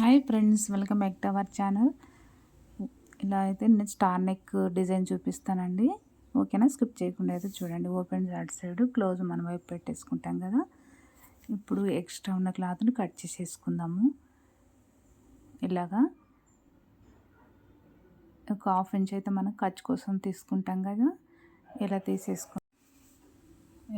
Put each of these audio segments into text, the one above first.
Hi friends welcome back to our channel ఇలా అయితే నేను స్టార్ నెక్ డిజైన్ చూపిస్తానండి. ఓకేనా స్కిప్ చేయకుండా అయితే చూడండి. ఓపెన్ అటు సైడ్ క్లోజ్ మన వైపు పెట్టేసుకుంటాం కదా. ఇప్పుడు ఎక్స్ట్రా ఉన్న క్లాత్ని కట్ చేసేసుకుందాము. ఇలాగా. ఒక హాఫ్ ఇంచ్ అయితే మనం ఖర్చు కోసం తీసుకుంటాం కదా. ఇలా తీసేసుకు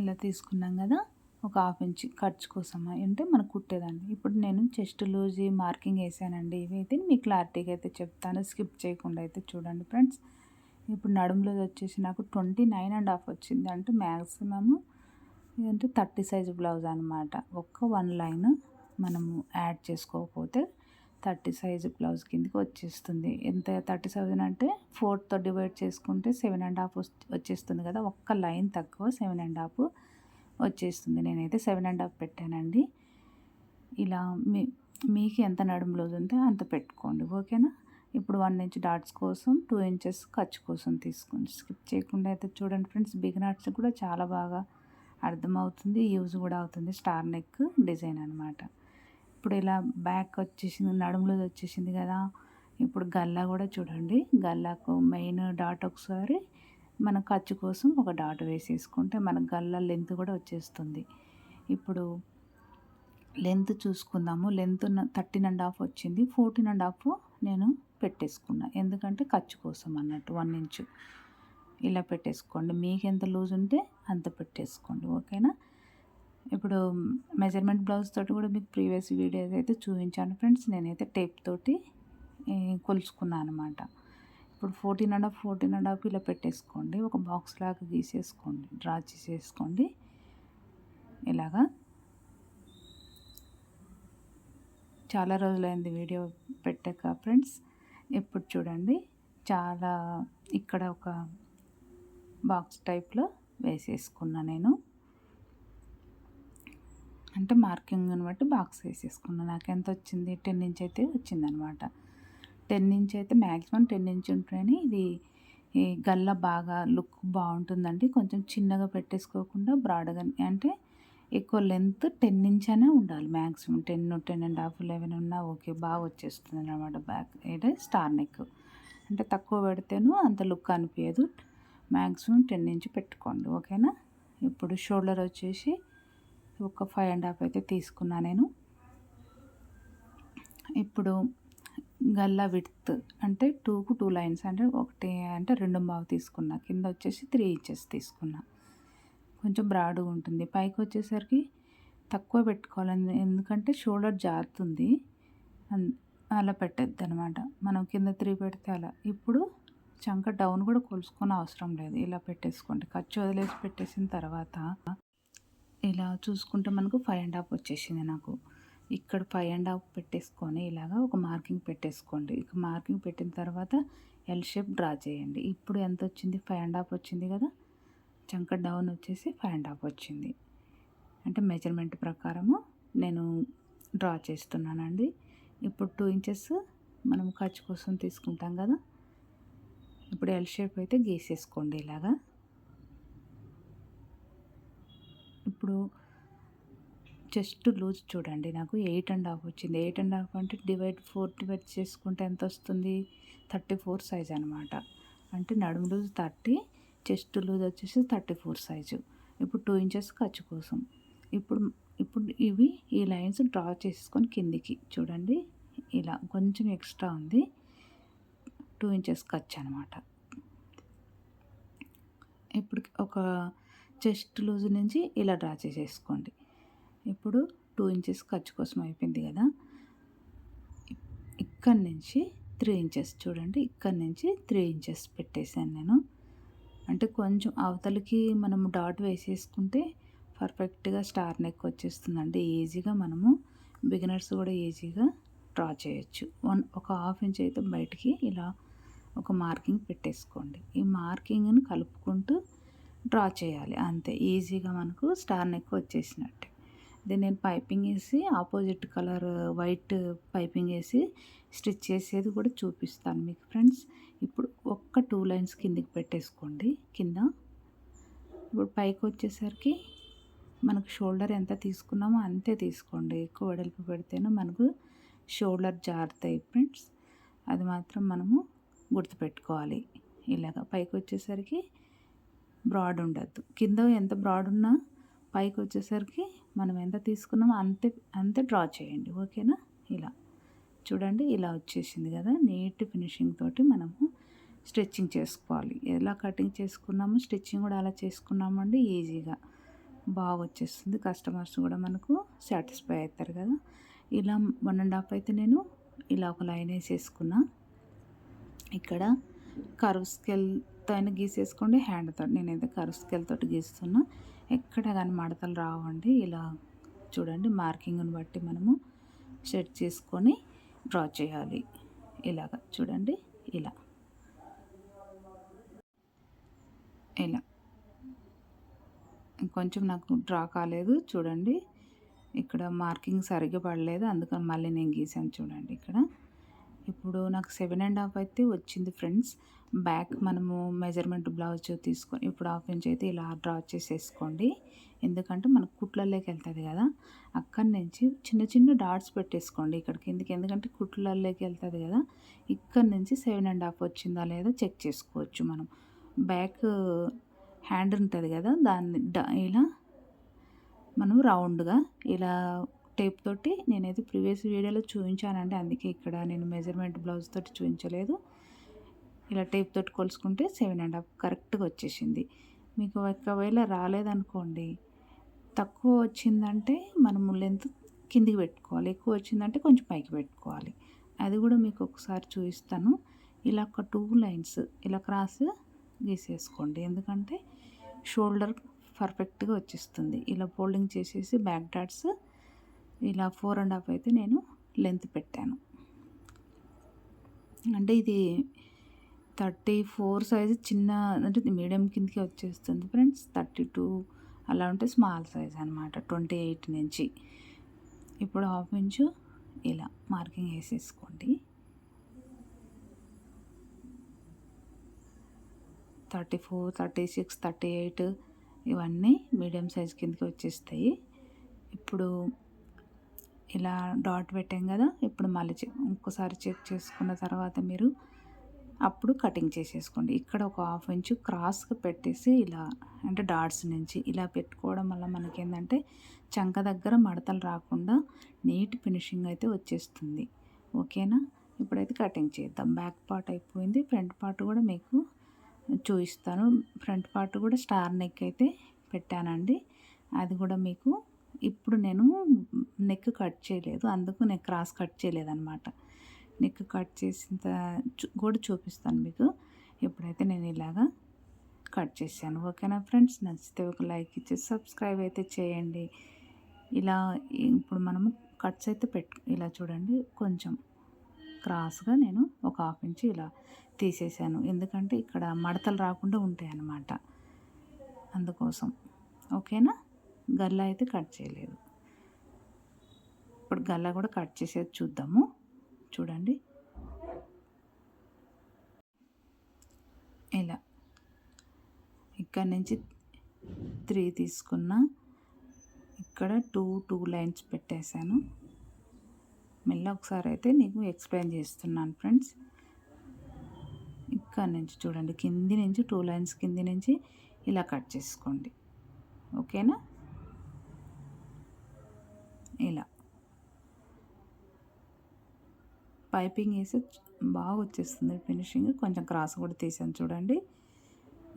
ఇలా తీసుకున్నాం కదా. ఒక హాఫ్ ఇంచ్ ఖర్చు కోసం అంటే మనకు కుట్టేదాన్ని. ఇప్పుడు నేను చెస్ట్ లూజ్ మార్కింగ్ వేసానండి. ఇవి అయితే మీ క్లారిటీగా అయితే చెప్తాను. స్కిప్ చేయకుండా అయితే చూడండి ఫ్రెండ్స్. ఇప్పుడు నడుములో వచ్చేసి నాకు ట్వంటీ నైన్ అండ్ హాఫ్ వచ్చింది. అంటే మ్యాక్సిమము ఇదంటే థర్టీ సైజ్ బ్లౌజ్ అనమాట ఒక్క వన్ లైన్ మనము యాడ్ చేసుకోకపోతే థర్టీ సైజ్ బ్లౌజ్ కిందకి వచ్చేస్తుంది. ఎంత థర్టీ సెవెన్ అంటే ఫోర్తో డివైడ్ చేసుకుంటే సెవెన్ అండ్ హాఫ్ వచ్చేస్తుంది కదా. ఒక్క లైన్ తక్కువ సెవెన్ అండ్ హాఫ్ వచ్చేస్తుంది. నేనైతే సెవెన్ అండ్ హాఫ్ పెట్టానండి. ఇలా మీ మీకు ఎంత నడుము లోజు ఉంటే అంత పెట్టుకోండి. ఓకేనా? ఇప్పుడు వన్ ఇంచ్ డాట్స్ కోసం టూ ఇంచెస్ ఖర్చు కోసం తీసుకోండి. స్కిప్ చేయకుండా అయితే చూడండి ఫ్రెండ్స్ బిగినర్స్ కూడా చాలా బాగా అర్థమవుతుంది. యూజ్ కూడా అవుతుంది. స్టార్ నెక్ డిజైన్ అనమాట ఇప్పుడు ఇలా బ్యాక్ వచ్చేసింది నడుములో వచ్చేసింది కదా. ఇప్పుడు గల్లా కూడా చూడండి. గల్లాకు మెయిన్ డాట్ ఒకసారి మన ఖర్చు కోసం ఒక డాట్ వేసేసుకుంటే మన గల్ల లెంత్ కూడా వచ్చేస్తుంది. ఇప్పుడు లెంత్ చూసుకుందాము. లెంత్ థర్టీన్ అండ్ హాఫ్ వచ్చింది. ఫోర్టీన్ అండ్ హాఫ్ నేను పెట్టేసుకున్నా. ఎందుకంటే ఖర్చు కోసం అన్నట్టు వన్ ఇంచు ఇలా పెట్టేసుకోండి. మీకు ఎంత లూజ్ ఉంటే అంత పెట్టేసుకోండి. ఓకేనా ఇప్పుడు మెజర్మెంట్ బ్లౌజ్ తోటి కూడా మీకు ప్రీవియస్ వీడియోస్ అయితే చూపించాను. ఫ్రెండ్స్ నేనైతే టేప్ తోటి కొలుచుకున్నాను అనమాట ఇప్పుడు fourteen and half fourteen and half ఇలా పెట్టేసుకోండి. ఒక బాక్స్ లాగా గీసేసుకోండి. డ్రా చేసేసుకోండి. ఇలాగా. చాలా రోజులైంది వీడియో పెట్టాక ఫ్రెండ్స్. ఇప్పుడు చూడండి. చాలా ఇక్కడ ఒక బాక్స్ టైప్లో వేసేసుకున్నా నేను. అంటే మార్కింగ్ని బట్టి బాక్స్ వేసేసుకున్నా. నాకు ఎంత వచ్చింది? టెన్ ఇంచ్ అయితే వచ్చిందనమాట. టెన్ ఇంచ్ అయితే మ్యాక్సిమం టెన్ ఇంచ్ ఉంటేనే ఇది గల్ల బాగా లుక్ బాగుంటుందండి. కొంచెం చిన్నగా పెట్టేసుకోకుండా బ్రాడ్గా అంటే ఎక్కువ లెంత్ టెన్ ఇంచ్ అనే ఉండాలి. Maximum ten ten and half eleven ఉన్నా ఓకే బాగా వచ్చేస్తుంది అనమాట బ్యాక్ అంటే స్టార్ నెక్. అంటే తక్కువ పెడితేనూ అంత లుక్ అనిపించదు. మ్యాక్సిమం టెన్ ఇంచ్ పెట్టుకోండి ఓకేనా? ఇప్పుడు షోల్డర్ వచ్చేసి ఒక ఫైవ్ అండ్ హాఫ్ అయితే తీసుకున్నా నేను. ఇప్పుడు గల్లా విడ్త్ అంటే టూకు టూ లైన్స్ అంటే ఒకటి అంటే రెండు బావు తీసుకున్నా. కింద వచ్చేసి త్రీ ఇంచెస్ తీసుకున్నా. కొంచెం బ్రాడ్గా ఉంటుంది. పైకి వచ్చేసరికి తక్కువ పెట్టుకోవాలి ఎందుకంటే షోల్డర్ జారుతుంది అలా పెట్టద్దు అనమాట మనం కింద త్రీ పెడితే అలా. ఇప్పుడు చంక డౌన్ కూడా కొలుసుకొని అవసరం లేదు. ఇలా పెట్టేసుకోండి. ఖర్చు వదిలేసి పెట్టేసిన తర్వాత ఇలా చూసుకుంటే మనకు ఫైవ్ అండ్ హాఫ్ వచ్చేసింది నాకు. ఇక్కడ ఫైవ్ అండ్ హాఫ్ పెట్టేసుకొని ఇలాగా ఒక మార్కింగ్ పెట్టేసుకోండి. ఇక మార్కింగ్ పెట్టిన తర్వాత ఎల్ షేప్ డ్రా చేయండి. ఇప్పుడు ఎంత వచ్చింది? ఫైవ్ అండ్ హాఫ్ వచ్చింది కదా? చంక డౌన్ వచ్చేసి ఫైవ్ అండ్ హాఫ్ వచ్చింది. అంటే మెజర్మెంట్ ప్రకారము నేను డ్రా చేస్తున్నానండి. ఇప్పుడు టూ ఇంచెస్ మనం ఖర్చు కోసం తీసుకుంటాం కదా? ఇప్పుడు ఎల్ షేప్ అయితే గీసేసుకోండి ఇలాగా. ఇప్పుడు చెస్ట్ లూజ్ చూడండి. నాకు ఎయిట్ అండ్ హాఫ్ వచ్చింది. ఎయిట్ అండ్ హాఫ్ అంటే డివైడ్ ఫోర్ డివైడ్ చేసుకుంటే ఎంత వస్తుంది? థర్టీ ఫోర్ సైజ్ అనమాట అంటే నడుము లూజ్ థర్టీ చెస్ట్ లూజ్ వచ్చేసి థర్టీ ఫోర్ సైజు. ఇప్పుడు టూ ఇంచెస్ ఖర్చు కోసం. ఇప్పుడు ఇప్పుడు ఇవి ఈ లైన్స్ డ్రా చేసుకొని కిందికి చూడండి. ఇలా కొంచెం ఎక్స్ట్రా ఉంది. టూ ఇంచెస్ ఖర్చు అనమాట ఇప్పుడు ఒక చెస్ట్ లూజ్ నుంచి ఇలా డ్రా చేసేసుకోండి. ఇప్పుడు టూ ఇంచెస్ ఖర్చు కోసం అయిపోయింది కదా. ఇక్కడి నుంచి త్రీ ఇంచెస్ చూడండి ఇక్కడి నుంచి త్రీ ఇంచెస్ పెట్టేశాను నేను. అంటే కొంచెం అవతలకి మనము డాట్ వేసేసుకుంటే పర్ఫెక్ట్గా స్టార్ నెక్ వచ్చేస్తుందండి. ఈజీగా మనము బిగినర్స్ కూడా ఈజీగా డ్రా చేయొచ్చు. వన్ ఒక హాఫ్ ఇంచ్ అయితే బయటికి ఇలా ఒక మార్కింగ్ పెట్టేసుకోండి. ఈ మార్కింగ్ని కలుపుకుంటూ డ్రా చేయాలి. అంతే ఈజీగా మనకు స్టార్ నెక్ వచ్చేసినట్టే. ఇది నేను పైపింగ్ వేసి ఆపోజిట్ కలర్ వైట్ పైపింగ్ వేసి స్టిచ్ చేసేది కూడా చూపిస్తాను మీకు ఫ్రెండ్స్ ఇప్పుడు ఒక్క టూ లైన్స్ కిందికి పెట్టేసుకోండి. కింద. ఇప్పుడు పైకి వచ్చేసరికి మనకు షోల్డర్ ఎంత తీసుకున్నామో అంతే తీసుకోండి. ఎక్కువ వెడల్పు పెడితేనే మనకు షోల్డర్ జారుతాయి ఫ్రెండ్స్ అది మాత్రం మనము గుర్తుపెట్టుకోవాలి. ఇలాగ పైకి వచ్చేసరికి బ్రాడ్ ఉండద్దు. కింద ఎంత బ్రాడ్ ఉన్నా పైకి వచ్చేసరికి మనం ఎంత తీసుకున్నామో అంతే అంతే డ్రా చేయండి. ఓకేనా? ఇలా. చూడండి ఇలా వచ్చేసింది కదా. నీట్ ఫినిషింగ్ తోటి మనము స్టిచ్చింగ్ చేసుకోవాలి. ఎలా కటింగ్ చేసుకున్నాము స్టిచ్చింగ్ కూడా అలా చేసుకున్నామండి. ఈజీగా బాగా వచ్చేస్తుంది. కస్టమర్స్ కూడా మనకు సాటిస్ఫై అవుతారు కదా. ఇలా వన్ అండ్ హాఫ్ అయితే నేను ఇలా ఒక లైన్ వేసేసుకున్నా. ఇక్కడ కరువు స్కెల్తో అయినా గీసేసుకోండి హ్యాండ్తో నేనైతే కరువు స్కెల్తో గీస్తున్నా. ఎక్కడ కానీ మడతలు రావండి. ఇలా చూడండి మార్కింగ్ని బట్టి మనము సెట్ చేసుకొని డ్రా చేయాలి. ఇలాగ చూడండి ఇలా. ఇలా. కొంచెం నాకు డ్రా కాలేదు చూడండి. ఇక్కడ మార్కింగ్ సరిగ్గా పడలేదు అందుకని మళ్ళీ నేను గీసాను చూడండి ఇక్కడ. ఇప్పుడు నాకు సెవెన్ అండ్ హాఫ్ అయితే వచ్చింది ఫ్రెండ్స్ బ్యాక్ మనము మెజర్మెంట్ బ్లౌజ్ తీసుకొని ఇప్పుడు హాఫ్ ఇంచ్ అయితే ఇలా డ్రా చేసేసుకోండి. ఎందుకంటే మనకు కుట్లలోకి వెళ్తుంది కదా. అక్కడి నుంచి చిన్న చిన్న డాట్స్ పెట్టేసుకోండి ఇక్కడికి. ఎందుకు? ఎందుకంటే కుట్లలోకి వెళ్తుంది కదా. ఇక్కడ నుంచి సెవెన్ అండ్ హాఫ్ వచ్చిందా లేదా చెక్ చేసుకోవచ్చు మనం. బ్యాక్ హ్యాండ్ ఉంటుంది కదా. దాన్ని ఇలా మనం రౌండ్గా ఇలా టేప్ తోటి నేనైతే ప్రీవియస్ వీడియోలో చూపించానండి. అందుకే ఇక్కడ నేను మెజర్మెంట్ బ్లౌజ్ తోటి చూపించలేదు. ఇలా టేప్ తోటి కొలుసుకుంటే సెవెన్ అండ్ హాఫ్ కరెక్ట్గా వచ్చేసింది. మీకు ఒకవేళ రాలేదనుకోండి తక్కువ వచ్చిందంటే మనము లెంత్ కిందికి పెట్టుకోవాలి ఎక్కువ వచ్చిందంటే కొంచెం పైకి పెట్టుకోవాలి. అది కూడా మీకు ఒకసారి చూపిస్తాను. ఇలా ఒక టూ లైన్స్ ఇలా క్రాస్ గీసేసుకోండి. ఎందుకంటే షోల్డర్ పర్ఫెక్ట్గా వచ్చేస్తుంది. ఇలా ఫోల్డింగ్ చేసేసి బ్యాక్ డాట్స్ ఇలా ఫోర్ అండ్ హాఫ్ అయితే నేను లెంత్ పెట్టాను. అంటే ఇది థర్టీ ఫోర్ సైజ్ చిన్న అంటే మీడియం కిందకి వచ్చేస్తుంది ఫ్రెండ్స్. థర్టీ టూ అలా ఉంటే స్మాల్ సైజ్ అనమాట ట్వంటీ ఎయిట్ నుంచి. ఇప్పుడు హాఫ్ ఇంచు ఇలా మార్కింగ్ వేసేసుకోండి. Thirty four thirty six thirty eight ఇవన్నీ మీడియం సైజ్ కిందకి వచ్చేస్తాయి. ఇప్పుడు ఇలా డాట్ పెట్టాం కదా ఇప్పుడు మళ్ళీ ఇంకోసారి చెక్ చేసుకున్న తర్వాత మీరు అప్పుడు కటింగ్ చేసేసుకోండి. ఇక్కడ ఒక హాఫ్ ఇంచు క్రాస్గా పెట్టేసి ఇలా అంటే డాట్స్ నుంచి ఇలా పెట్టుకోవడం వల్ల మనకి ఏంటంటే చంక దగ్గర మడతలు రాకుండా నీట్ ఫినిషింగ్ అయితే వచ్చేస్తుంది. ఓకేనా? ఇప్పుడైతే కటింగ్ చేద్దాం. బ్యాక్ పార్ట్ అయిపోయింది. ఫ్రంట్ పార్ట్ కూడా మీకు చూపిస్తాను. ఫ్రంట్ పార్ట్ కూడా స్టార్ నెక్ అయితే పెట్టానండి. అది కూడా మీకు ఇప్పుడు నేను నెక్ కట్ చేయలేదు. అందుకు నేను క్రాస్ కట్ చేయలేదన్నమాట. నెక్ కట్ చేసిన కూడా చూపిస్తాను మీకు. ఇప్పుడైతే నేను ఇలాగా కట్ చేశాను. ఓకేనా ఫ్రెండ్స్? నచ్చితే ఒక లైక్ ఇచ్చి సబ్స్క్రైబ్ అయితే చేయండి. ఇలా ఇప్పుడు మనము కట్స్ అయితే పెట్టు ఇలా చూడండి. కొంచెం క్రాస్గా నేను ఒక హాఫ్ ఇంచ్ ఇలా తీసేసాను. ఎందుకంటే ఇక్కడ మడతలు రాకుండా ఉంటాయి అన్నమాట అందుకోసం. ఓకేనా? గల్ల అయితే కట్ చేయలేదు. ఇప్పుడు గల్ల కూడా కట్ చేసేది చూద్దాము. చూడండి. ఇలా. ఇక్కడ నుంచి త్రీ తీసుకున్న ఇక్కడ టూ టూ లైన్స్ పెట్టేశాను. మెల్ల ఒకసారి అయితే నీకు ఎక్స్ప్లెయిన్ చేస్తున్నాను ఫ్రెండ్స్. ఇక్కడ నుంచి చూడండి. కింది నుంచి టూ లైన్స్ కింది నుంచి ఇలా కట్ చేసుకోండి. ఓకేనా? ఇలా. పైపింగ్ వేసి బాగా వచ్చేస్తుంది ఫినిషింగ్ కొంచెం క్రాస్ కూడా తీసాను చూడండి.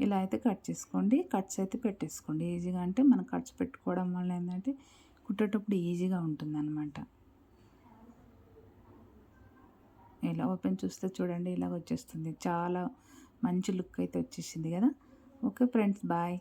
ఇలా అయితే కట్ చేసుకోండి. కట్స్ అయితే పెట్టేసుకోండి. ఈజీగా అంటే మనం కట్స్ పెట్టుకోవడం వల్ల ఏంటంటే కుట్టేటప్పుడు ఈజీగా ఉంటుంది అనమాట ఇలా ఓపెన్ చూస్తే చూడండి ఇలాగ వచ్చేస్తుంది. చాలా మంచి లుక్ అయితే వచ్చేసింది కదా. Okay friends bye